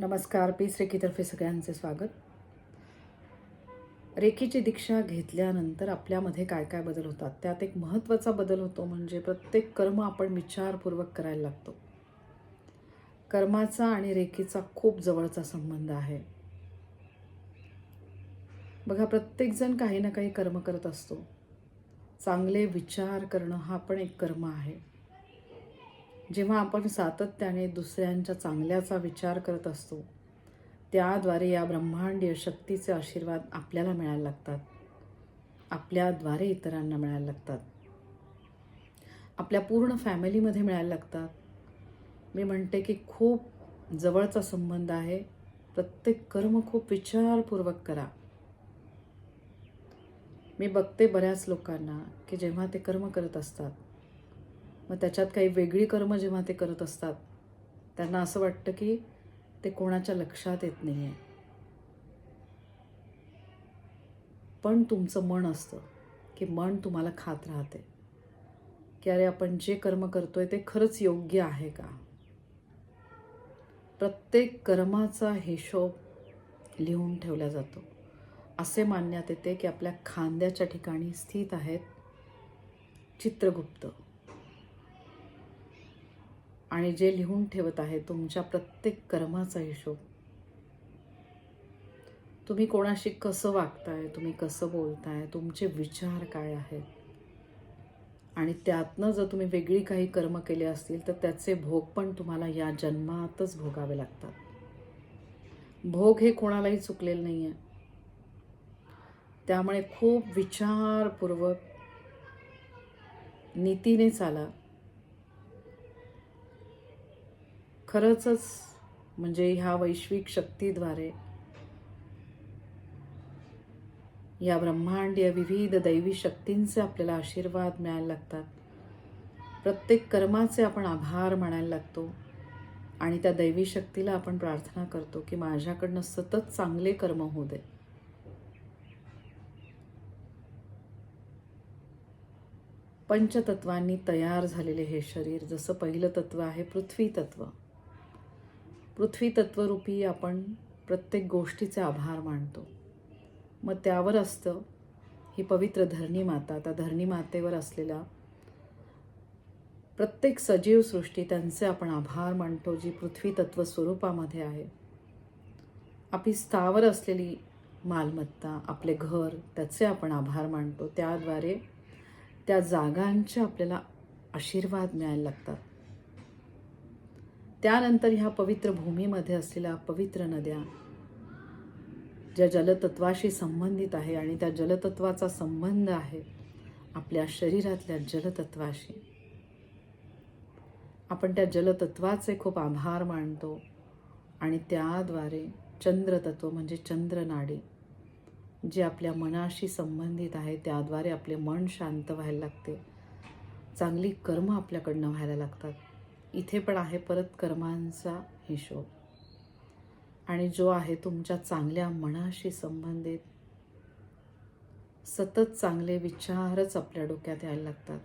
नमस्कार पीस रेखीतर्फे सगळ्यांचे स्वागत. रेखीची दीक्षा घेतल्यानंतर आपल्यामध्ये काय काय बदल होतात? त्यात एक महत्त्वाचा बदल होतो म्हणजे प्रत्येक कर्म आपण विचारपूर्वक करायला लागतो. कर्माचा आणि रेखीचा खूप जवळचा संबंध आहे. बघा प्रत्येकजण काही ना काही कर्म करत असतो. चांगले विचार करणं हा पण एक कर्म आहे. जेव्हा आपण सातत्याने दुसऱ्यांच्या चांगल्याचा विचार करत असतो त्याद्वारे या ब्रह्मांडीय शक्तीचे आशीर्वाद आपल्याला मिळायला लागतात. आपल्याद्वारे इतरांना मिळायला लागतात. आपल्या पूर्ण फॅमिलीमध्ये मिळायला लागतात. मी म्हणते की खूप जवळचा संबंध आहे. प्रत्येक कर्म खूप विचारपूर्वक करा. मी बघते बऱ्याच लोकांना की जेव्हा ते कर्म करत असतात मग त्याच्यात काही वेगळी कर्म जेव्हा ते करत असतात त्यांना असं वाटतं की ते कोणाच्या लक्षात येत नाही आहे पण तुमचं मन असतं की मन तुम्हाला खात राहते की अरे आपण जे कर्म करतोय ते खरंच योग्य आहे का? प्रत्येक कर्माचा हिशोब लिहून ठेवला जातो. असे मानण्यात येते की आपल्या खांद्याच्या ठिकाणी स्थित आहेत चित्रगुप्त. आणि जे लिहून ठेवत आहे तुमच्या प्रत्येक कर्माचा हिशोब. तुम्ही कोणाशी कसं वागताय तुम्ही कसं बोलताय तुमचे विचार काय आहेत? आणि त्यातनं जर तुम्ही वेगळी काही कर्म केले असतील तर त्याचे भोग पण तुम्हाला या जन्मातच भोगावे लागतात. भोग हे कोणालाही चुकलेलं नाही आहे त्यामुळे खूप विचारपूर्वक नीतीने चाला. खरंचच म्हणजे ह्या वैश्विक शक्तीद्वारे या ब्रह्मांडीय विविध दैवी शक्तींचे आपल्याला आशीर्वाद मिळायला लागतात. प्रत्येक कर्माचे आपण आभार मानायला लागतो आणि त्या दैवी शक्तीला आपण प्रार्थना करतो की माझ्याकडनं सतत चांगले कर्म होऊ दे. पंचतत्वांनी तयार झालेले हे शरीर जसं पहिलं तत्व आहे पृथ्वी तत्व पृथ्वी तत्वरूपी आपण प्रत्येक गोष्टीचे आभार मानतो. मग त्यावर असतं ही पवित्र धरणी माता. त्या धरणी मातेवर असलेला प्रत्येक सजीव सृष्टी त्यांचे आपण आभार मानतो जी पृथ्वी तत्व स्वरूपामध्ये आहे. आपली स्थावर असलेली मालमत्ता आपले घर त्याचे आपण आभार मानतो. त्याद्वारे त्या जागांचे आपल्याला आशीर्वाद मिळायला लागतात. त्यानंतर ह्या पवित्र भूमीमध्ये असलेल्या पवित्र नद्या ज्या जलतत्वाशी संबंधित आहे आणि त्या जलतत्वाचा संबंध आहे आपल्या शरीरातल्या जलतत्वाशी. आपण त्या जलतत्वाचे खूप आभार मानतो आणि त्याद्वारे चंद्रतत्व म्हणजे चंद्रनाडी जे आपल्या मनाशी संबंधित आहे त्याद्वारे आपले मन शांत व्हायला लागते. चांगली कर्म आपल्याकडनं व्हायला लागतात. इथे पण आहे परत कर्मांचा हिशोब. आणि जो आहे तुमच्या चांगल्या मनाशी संबंधित. सतत चांगले विचारच आपल्या डोक्यात यायला लागतात.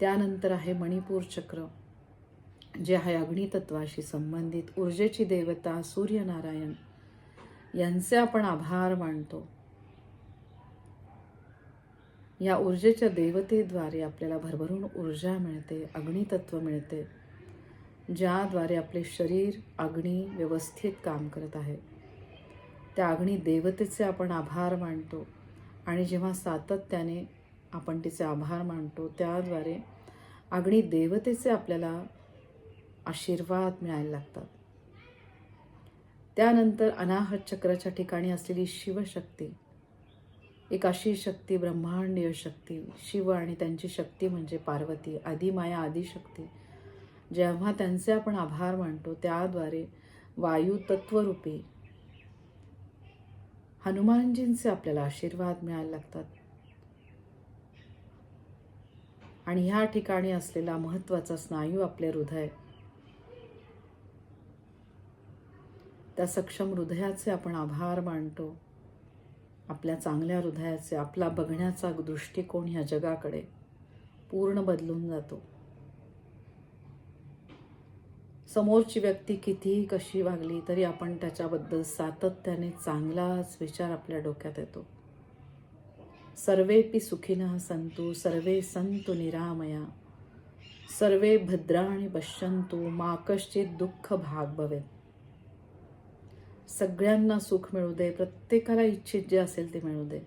त्यानंतर आहे मणिपूर चक्र जे आहे अग्नितत्वाशी संबंधित. ऊर्जेची देवता सूर्यनारायण यांचे आपण आभार मानतो. या ऊर्जेच्या देवतेद्वारे आपल्याला भरभरून ऊर्जा मिळते अग्नितत्व मिळते ज्याद्वारे आपले शरीर अग्नी व्यवस्थित काम करत आहे. त्या अग्नी देवतेचे आपण आभार मानतो आणि जेव्हा सातत्याने आपण तिचे आभार मानतो त्याद्वारे अग्नी देवतेचे आपल्याला आशीर्वाद मिळायला लागतात. त्यानंतर अनाहत चक्राच्या ठिकाणी असलेली शिवशक्ती एक अशी शक्ती ब्रह्मांडीय शक्ती शिव आणि त्यांची शक्ती म्हणजे पार्वती आदिमाया आदिशक्ती जेव्हा त्यांचे आपण आभार मानतो त्याद्वारे वायू तत्वरूपी हनुमानजींचे आपल्याला आशीर्वाद मिळायला लागतात. आणि ह्या ठिकाणी असलेला महत्त्वाचा स्नायू आपले हृदय. त्या सक्षम हृदयाचे आपण आभार मानतो. आपल्या चांगल्या हृदयाचे आपला बघण्याचा दृष्टिकोन ह्या जगाकडे पूर्ण बदलून जातो. समोरची व्यक्ती कितीही कशी वागली तरी आपण त्याच्याबद्दल सातत्याने चांगलाच विचार आपल्या डोक्यात येतो. सर्वेपि सुखिनः संतु सर्वे संतु निरामया सर्वे भद्राणि पश्यंतु मा कश्चित दुःख भाग भवेत. सगळ्यांना सुख मिळू दे प्रत्येकाला इच्छित जे असेल ते मिळू दे.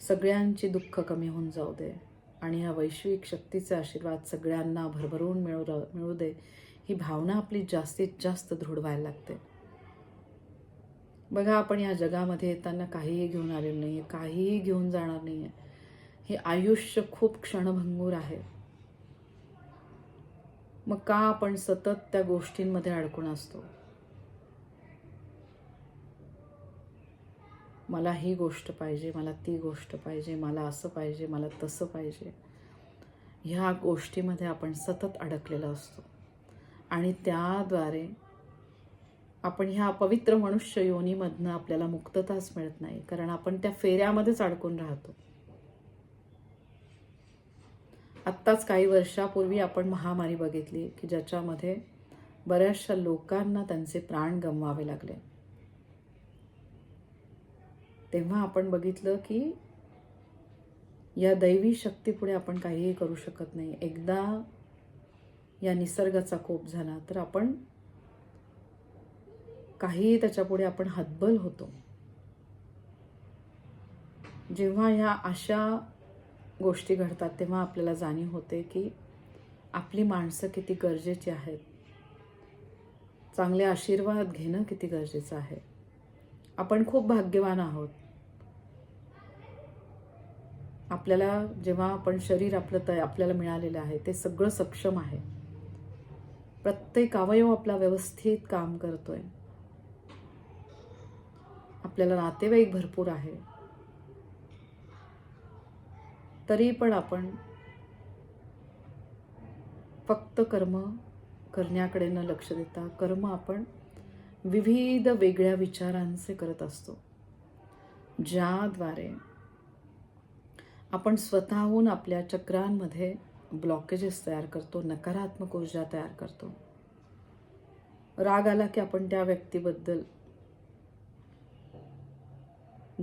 सगळ्यांची दुःख कमी होऊन जाऊ दे आणि या वैश्विक शक्तीचे आशीर्वाद सगळ्यांना भरभरून मिळू मिळू दे ही भावना आपली जास्तीत जास्त दृढ व्हायला लागते. बघा आपण या जगामध्ये येताना काहीही घेऊन आलेलो नाही आहे काहीही घेऊन जाणार नाही आहे हे आयुष्य खूप क्षणभंगूर आहे. मग का आपण सतत त्या गोष्टींमध्ये अडकून असतो? मला ही गोष्ट पाहिजे मला ती गोष्ट पाहिजे मला असं पाहिजे मला तसं पाहिजे. ह्या गोष्टीमध्ये आपण सतत अडकलेलो असतो. आणि त्याद्वारे आपण ह्या पवित्र मनुष्य योनीमधनं आपल्याला मुक्तताच मिळत नाही कारण आपण त्या फेऱ्यामध्येच अडकून राहतो. आत्ताच काही वर्षापूर्वी आपण महामारी बघितली की ज्याच्यामध्ये बऱ्याचशा लोकांना त्यांचे प्राण गमवावे लागले. तेव्हा आपण बघितलं की या दैवी शक्तीपुढे आपण काहीही करू शकत नाही. एकदा या निसर्गाचा कोप झाला तर आपण काहीही त्याच्यापुढे आपण हतबल होतो. जेव्हा ह्या अशा गोष्टी घडतात तेव्हा आपल्याला जाणीव होते की आपली माणसं किती गरजेची आहेत. चांगले आशीर्वाद घेणं किती गरजेचं आहे. आपण खूप भाग्यवान आहोत. आपल्याला जेव्हा आपण शरीर आपलं तय आपल्याला मिळालेलं आहे ते सगळं सक्षम आहे. प्रत्येक अवयव आपला व्यवस्थित काम करतोय. आपल्याला नातेवाईक भरपूर आहे. तरी पण आपण फक्त कर्म करण्याकडे न लक्ष देता कर्म आपण विविध वेगळ्या विचारांचे करत असतो. ज्याद्वारे आपण स्वतःहून आपल्या चक्रांमध्ये ब्लॉकेजेस तयार करतो नकारात्मक ऊर्जा तयार करतो. राग आला की आपण त्या व्यक्तीबद्दल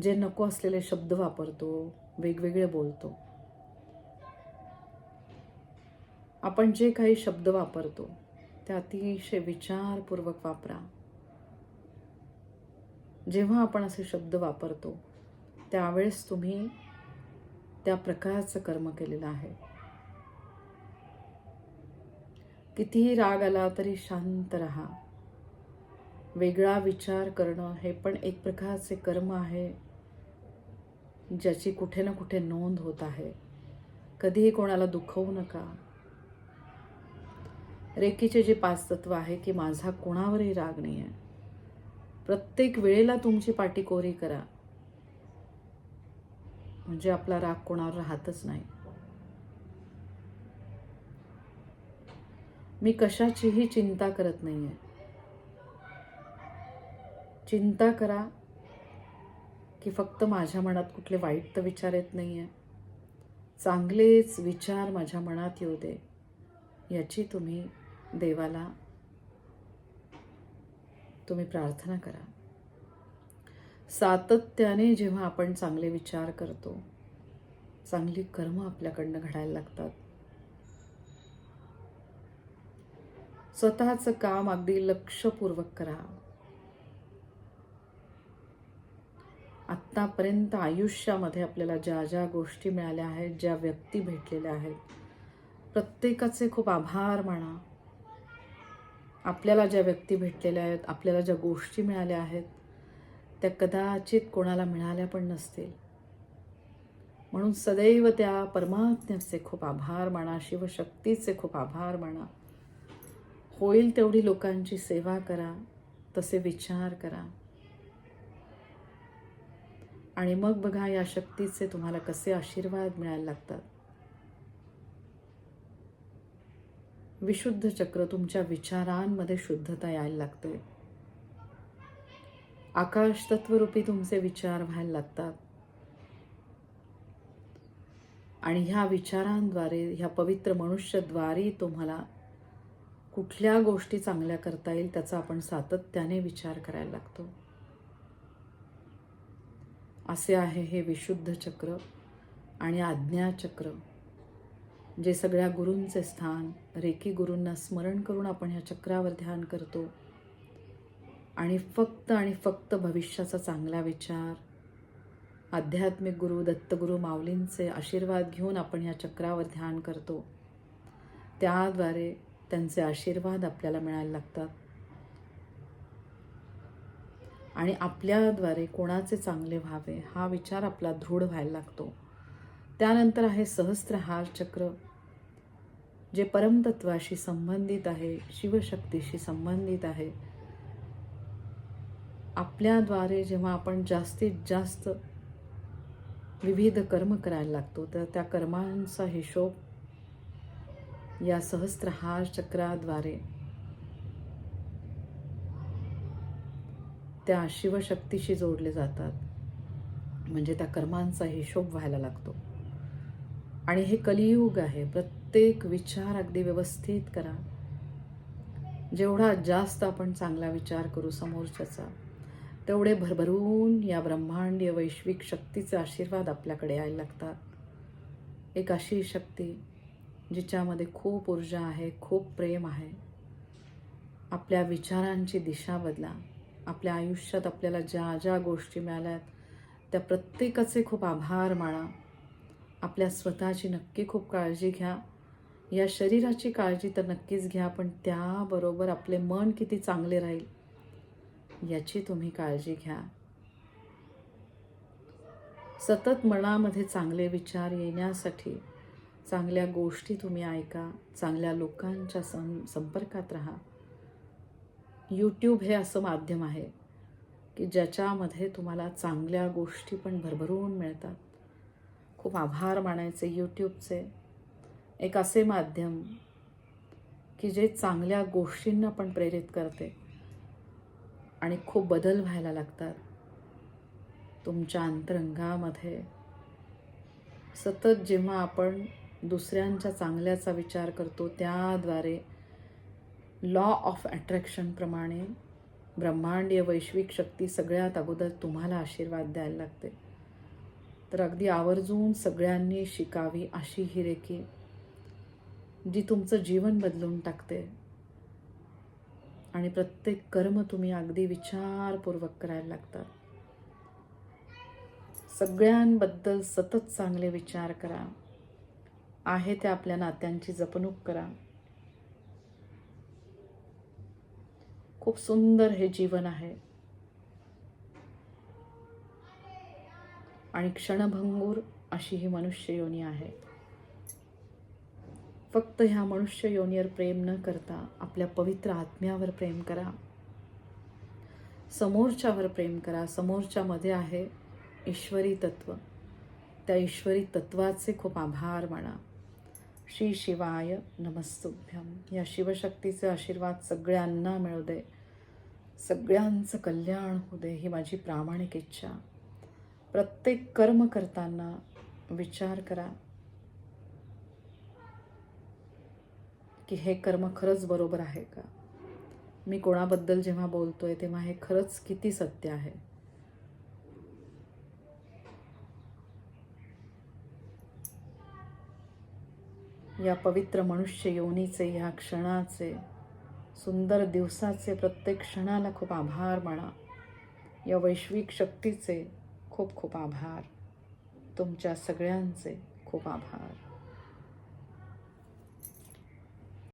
जे नको असलेले शब्द वापरतो वेगवेगळे बोलतो. आपण जे काही शब्द वापरतो ते अतिशय विचारपूर्वक वापरा. जेव्हा आपण असे शब्द वापरतो त्यावेळेस तुम्ही त्या प्रकारचं कर्म केलेलं आहे. कितीही राग आला तरी शांत राहा. वेगळा विचार करणं हे पण एक प्रकारचे कर्म आहे ज्याची कुठे ना कुठे नोंद होत आहे. कधीही कोणाला दुखवू नका. रेकीचे जे पाच तत्व आहे की माझा कोणावरही राग नाही आहे. प्रत्येक वेळेला तुमची पाठी कोरी. करा म्हणजे आपला राग कोणावर राहतच नाही. मी कशाचीही चिंता करत नाही आहे चिंता करा की फक्त माझ्या मनात कुठले वाईट तर विचार येत नाही आहे चांगलेच विचार माझ्या मनात येऊ दे. याची तुम्ही देवाला तुम्ही प्रार्थना करा. सातत्याने जेव्हा आपण चांगले विचार करतो चांगली कर्म आपल्याकडनं घडायला लागतात. स्वतःचं काम अगदी लक्षपूर्वक करा. आत्तापर्यंत आयुष्यामध्ये आपल्याला ज्या ज्या गोष्टी मिळाल्या आहेत ज्या व्यक्ती भेटलेल्या आहेत प्रत्येकाचे खूप आभार माना. आपल्याला ज्या व्यक्ती भेटलेल्या आहेत आपल्याला ज्या गोष्टी मिळाल्या आहेत त्या कदाचित कोणाला मिळाल्या पण नसतील. म्हणून सदैव त्या परमात्म्याचे खूप आभार माना शिवशक्तीचे खूप आभार माना. होईल तेवढी लोकांची सेवा करा तसे विचार करा. आणि मग बघा या शक्तीचे तुम्हाला कसे आशीर्वाद मिळायला लागतात. विशुद्ध चक्र तुमच्या विचारांमध्ये शुद्धता यायला लागते आकाश तत्वरूपी तुमचे विचार व्हायला लागतात. आणि ह्या विचारांद्वारे ह्या पवित्र मनुष्यद्वारे तुम्हाला कुठल्या गोष्टी चांगल्या करता येईल त्याचा आपण सातत्याने विचार करायला लागतो. असे आहे हे विशुद्ध चक्र आणि आज्ञाचक्र. जे सगळ्या गुरूंचे स्थान रेकी गुरूंना स्मरण करून आपण ह्या चक्रावर ध्यान करतो. आणि फक्त आणि फक्त भविष्याचा चांगला विचार आध्यात्मिक गुरु दत्तगुरु माऊलींचे आशीर्वाद घेऊन आपण ह्या चक्रावर ध्यान करतो. त्याद्वारे त्यांचे आशीर्वाद आपल्याला मिळायला लागतात. आणि आपल्याद्वारे कोणाचे चांगले व्हावे हा विचार आपला दृढ व्हायला लागतो. त्यानंतर आहे सहस्त्रहार चक्र जे परमतत्वाशी संबंधित आहे शिवशक्तीशी संबंधित आहे. आपल्याद्वारे जेव्हा आपण जास्तीत जास्त विविध कर्म करायला लागतो तर त्या कर्मांचा हिशोब या सहस्त्रहार चक्राद्वारे त्या शिवशक्तीशी जोडले जातात. म्हणजे त्या कर्मांचा हिशोब व्हायला लागतो. आणि हे कलियुग आहे. प्रत्येक विचार अगदी व्यवस्थित करा. जेवढा जास्त आपण चांगला विचार करू समोरच्याचा तेवढे भरभरून या ब्रह्मांडीय वैश्विक शक्तीचे आशीर्वाद आपल्याकडे यायला लागतात. एक अशी शक्ती जिच्यामध्ये खूप ऊर्जा आहे खूप प्रेम आहे. आपल्या विचारांची दिशा बदला. आपल्या आयुष्यात आपल्याला ज्या ज्या गोष्टी मिळाल्यात त्या प्रत्येकाचे खूप आभार माना. आपल्या स्वतःची नक्की खूप काळजी घ्या. या शरीराची काळजी तर नक्कीच घ्या पण त्याबरोबर आपले मन किती चांगले राहील याची तुम्ही काळजी घ्या. सतत मनामध्ये चांगले विचार येण्यासाठी चांगल्या गोष्टी तुम्ही ऐका चांगल्या लोकांच्या सं संपर्कात राहा. यूट्यूब हे असं माध्यम आहे की ज्याच्यामध्ये तुम्हाला चांगल्या गोष्टी पण भरभरून मिळतात. खूप आभार मानायचे यूट्यूबचे एक असे माध्यम की जे चांगल्या गोष्टींना पण प्रेरित करते आणि खूप बदल व्हायला लागतात. तुमच्या अंतरंगामध्ये सतत जेव्हा आपण दुसऱ्यांच्या चांगल्याचा विचार करतो त्याद्वारे लॉ ऑफ अट्रॅक्शनप्रमाणे ब्रह्मांडीय वैश्विक शक्ती सगळ्यात अगोदर तुम्हाला आशीर्वाद द्यायला लागते. तर अगदी आवर्जून सगळ्यांनी शिकावी अशी ही रेखी जी तुमचं जीवन बदलून टाकते. आणि प्रत्येक कर्म तुम्ही अगदी विचारपूर्वक करायला लागतात. सगळ्यांबद्दल सतत चांगले विचार करा. आहे त्या आपल्या नात्यांची जपणूक करा. खूप सुंदर हे जीवन आहे. आणि क्षणभंगूर अशी ही मनुष्य योनी आहे. फक्त ह्या मनुष्य योनीवर प्रेम न करता आपल्या पवित्र आत्म्यावर प्रेम करा. समोरच्यावर प्रेम करा. समोरच्यामध्ये आहे ईश्वरी तत्व. त्या ईश्वरी तत्वाचे खूप आभार माना. श्री शिवाय नमस्तुभ्यम या शिवशक्तीचे आशीर्वाद सगळ्यांना मिळू दे. सगळ्यांचं कल्याण होऊ दे ही माझी प्रामाणिक इच्छा. प्रत्येक कर्म करताना विचार करा की हे कर्म खरंच बरोबर आहे का? मी कोणाबद्दल जेव्हा बोलतोय तेव्हा हे खरंच किती सत्य आहे? या पवित्र मनुष्य योनीचे या क्षणाचे सुंदर दिवसाचे प्रत्येक क्षणाला खूप आभार माना. या वैश्विक शक्तीचे खूप खूप आभार. तुमच्या सगळ्यांचे खूप आभार.